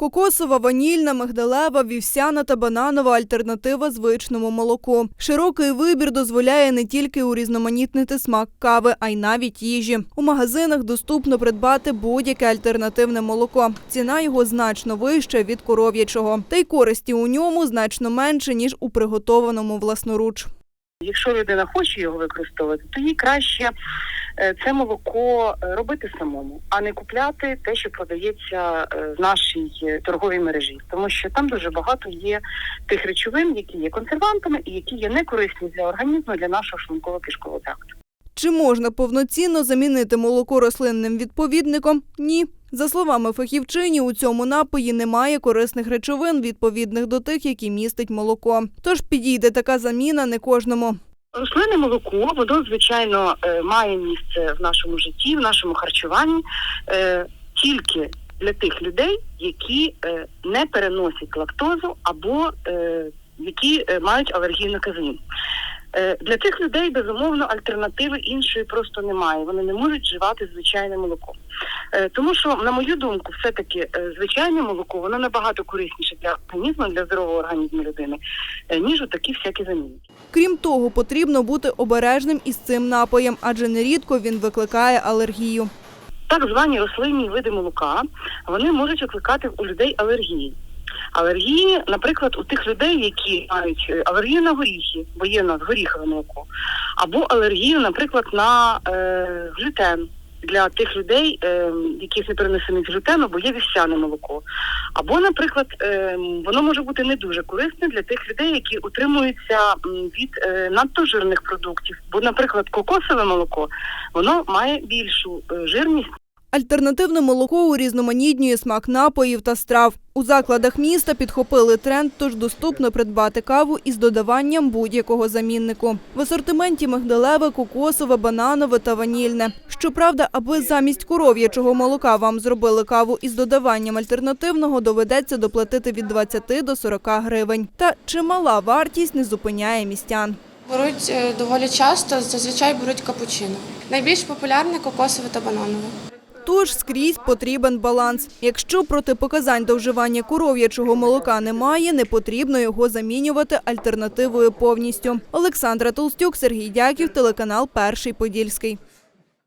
Кокосова, ванільна, мигдалева, вівсяна та бананова альтернатива звичному молоку. Широкий вибір дозволяє не тільки урізноманітнити смак кави, а й навіть їжі. У магазинах доступно придбати будь-яке альтернативне молоко. Ціна його значно вища від коров'ячого. Та й користі у ньому значно менше, ніж у приготованому власноруч. Якщо людина хоче його використовувати, то їй краще е, це молоко е, робити самому, а не купляти те, що продається е, в нашій торговій мережі, тому що там дуже багато є тих речовин, які є консервантами і які є некорисні для організму, для нашого шлунково-кишкового тракту. Чи можна повноцінно замінити молоко рослинним відповідником? Ні. За словами фахівчині, у цьому напої немає корисних речовин, відповідних до тих, які містить молоко. Тож підійде така заміна не кожному. Рослинне молоко, воно звичайно е, має місце в нашому житті, в нашому харчуванні е, тільки для тих людей, які е, не переносять лактозу або які мають алергію на казеїн. Е, Для цих людей безумовно альтернативи іншої просто немає. Вони не можуть вживати звичайне молоко. Е, Тому що, на мою думку, все-таки е, звичайне молоко воно набагато корисніше для організму, для здорового організму людини, ніж такі всякі заміни. Крім того, потрібно бути обережним із цим напоєм, адже нерідко він викликає алергію. Так звані рослинні види молока вони можуть викликати у людей алергії. Алергії, наприклад, у тих людей, які мають е, алергію на горіхи, бо є у нас горіхове молоко, або алергію, наприклад, на е, глютен для тих людей, е, яких не перенесений глютену, бо є вівсяне молоко. Або, наприклад, е, воно може бути не дуже корисне для тих людей, які утримуються від надто жирних продуктів. Бо, наприклад, кокосове молоко воно має більшу жирність. Альтернативне молоко урізноманітнює смак напоїв та страв. У закладах міста підхопили тренд, тож доступно придбати каву із додаванням будь-якого заміннику. В асортименті мигдалеве, кокосове, бананове та ванільне. Щоправда, аби замість коров'ячого молока вам зробили каву із додаванням альтернативного, доведеться доплатити від 20 до 40 гривень. Та чимала вартість не зупиняє містян. Беруть е, доволі часто, зазвичай беруть капучино. Найбільш популярне кокосове та бананове. Тож скрізь потрібен баланс. Якщо протипоказань до вживання коров'ячого молока немає, не потрібно його замінювати альтернативою повністю. Олександра Толстюк, Сергій Дяків, телеканал Перший Подільський.